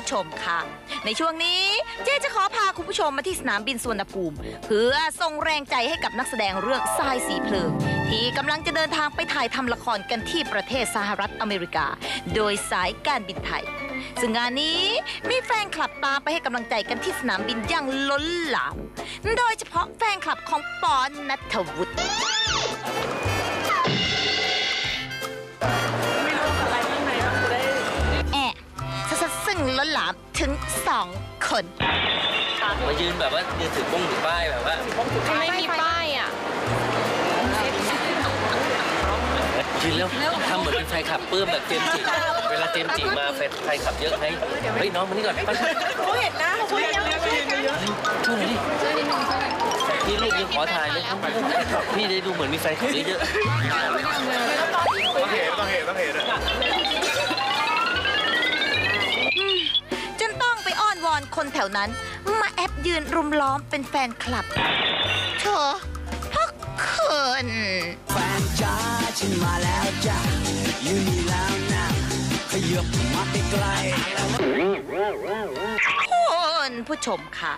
ผู้ชมค่ะ ในช่วงนี้เจ๊จะขอพาคุณผู้ชมมาที่สนามบินสุวรรณภูมิ เพื่อส่งแรงใจให้กับนักแสดงเรื่องทรายสีเพลิง ที่กำลังจะเดินทางไปถ่ายทำละครกันที่ประเทศสหรัฐอเมริกา โดยสายการบินไทย ซึ่งงานนี้มีแฟนคลับตามไปให้กำลังใจกันที่สนามบินอย่างล้นหลาม โดยเฉพาะแฟนคลับของปอนนัทวุฒิ ถึงสองคน มายืนแบบว่ายืนถือป้งถือป้ายแบบว่าไม่มีป้ายอะยืนแล้วทำเหมือนเป็นแฟนคลับปลื้มแบบเจมส์จิเวลาเจมส์จิมาแฟนแฟนคลับเยอะให้เฮ้ยน้องมานี่ก่อนไปเขาเห็นนะเขาเห็นนะเขาเห็นเยอะช่วยหน่อยดิพี่ลูกยังขอถ่ายเลยพี่ได้ดูเหมือนมีแฟนคลับเยอะต้องเห็นต้องเห็นต้องเห็น คนแถวนั้น มาแอบยืนรุมล้อมเป็นแฟนคลับเธอพักเขินแฟนจ้าฉันมาแล้วจ้าอยู่นี่แล้วนะขยับมาใกล้ๆคุณผู้ชมค่ะ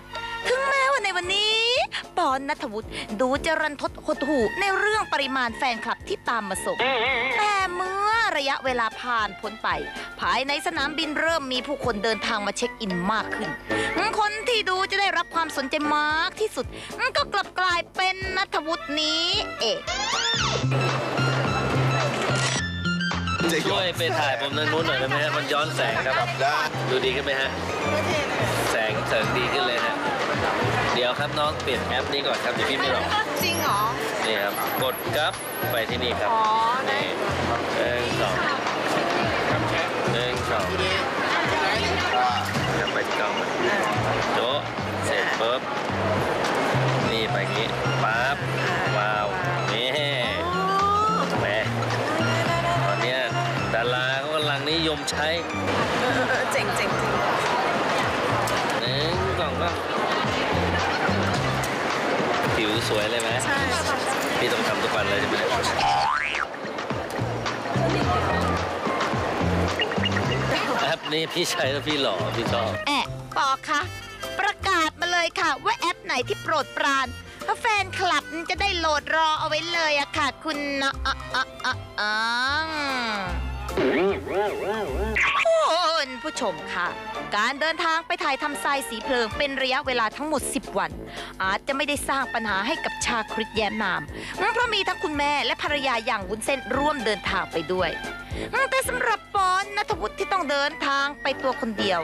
ถึงแม้ว่าในวันนี้ ปอนนัทวุฒิดูจะรันทดหดหูในเรื่องปริมาณแฟนคลับที่ตามมาส่งแต่เมื่อ ระยะเวลาผ่านพ้นไป ภายในสนามบินเริ่มมีผู้คนเดินทางมาเช็คอินมากขึ้น คนที่ดูจะได้รับความสนใจมากที่สุด ก็กลับกลายเป็นนัทวุฒินี้เองๆช่วยไปถ่ายผมทางนู้นหน่อยได้ไหมฮะ มันย้อนแสงครับ ได้ ดูดีขึ้นไหมฮะ แสงแสงดีขึ้นเลยฮะ เดี๋ยวครับน้องเปลี่ยนแอปนี้ก่อนครับเดี๋ยวพี่ไม่หลอกจริงเหรอ นี่ครับกดกลับไปที่นี่ครับอ๋อได้ นี่หนึ่งสองหนึ่งสองจะไปที่กล้องมันโต๊ะเสร็จปุ๊บนี่ไปอย่างงี้ปั๊บว้าวนี่แหมตอนเนี้ยดาราเขากำลังนิยมใช้ นี้พี่ใช้แล้วพี่หล่อพี่ชอบ แอะปอคะประกาศมาเลยค่ะ ว่าแอปไหนที่โปรดปรานแฟนคลับจะได้โหลดรอเอาไว้เลยอะค่ะ คุณนะอะอะอะอะคุณผู้ชมค่ะ การเดินทางไปถ่ายทำทรายสีเพลิงเป็นระยะเวลาทั้งหมด 10 วัน อาจจะไม่ได้สร้างปัญหาให้กับชาคริตแย้มนาม เพราะมีทั้งคุณแม่และภรรยาอย่างวุ้นเส้นร่วมเดินทางไปด้วย แต่สำหรับปอนนัทวุฒิที่ต้องเดินทางไปตัวคนเดียว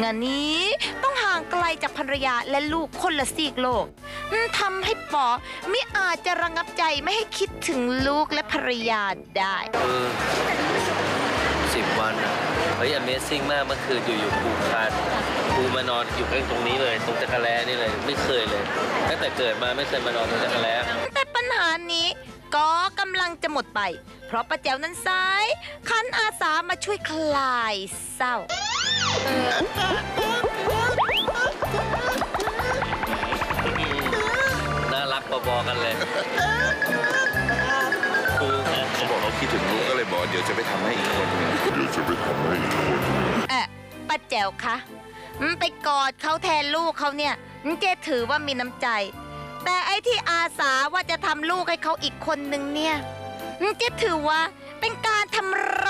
งานนี้ต้องห่างไกลจากภรรยาและลูกคนละซีกโลกทำให้ปอไม่อาจจะระงับใจไม่ให้คิดถึงลูกและภรรยาได้คือสิบวันอะเฮ้ย Amazing มากเมื่อคืนอยู่ๆปูคานปูมานอนอยู่ใกล้ตรงนี้เลย ตรงจักรแลนี่เลยไม่เคยเลยตั้งแต่เกิดมาไม่เคยมานอนตรงจักรแลแต่ปัญหานี้ ก็กำลังจะหมดไป เพราะป้าแจ๋วนั้นซ้ายคันอาสามาช่วยคลายเศร้า น่ารักพอๆกันเลยคือเขาบอกเขาคิดถึงลูกก็เลยบอกเดี๋ยวจะไปทำให้อีกคนหนึงเดี๋ยวจะไปทำให้อีกคนหนึงเอะป้าแจ๋วคะอืมไปกอดเขาแทนลูกเขาเนี่ยอืมเจ๊ถือว่ามีน้ำใจ แต่ไอ้ที่อาสาว่าจะทำลูกให้เขาอีกคนนึงเนี่ยจะถือว่าเป็นการทำ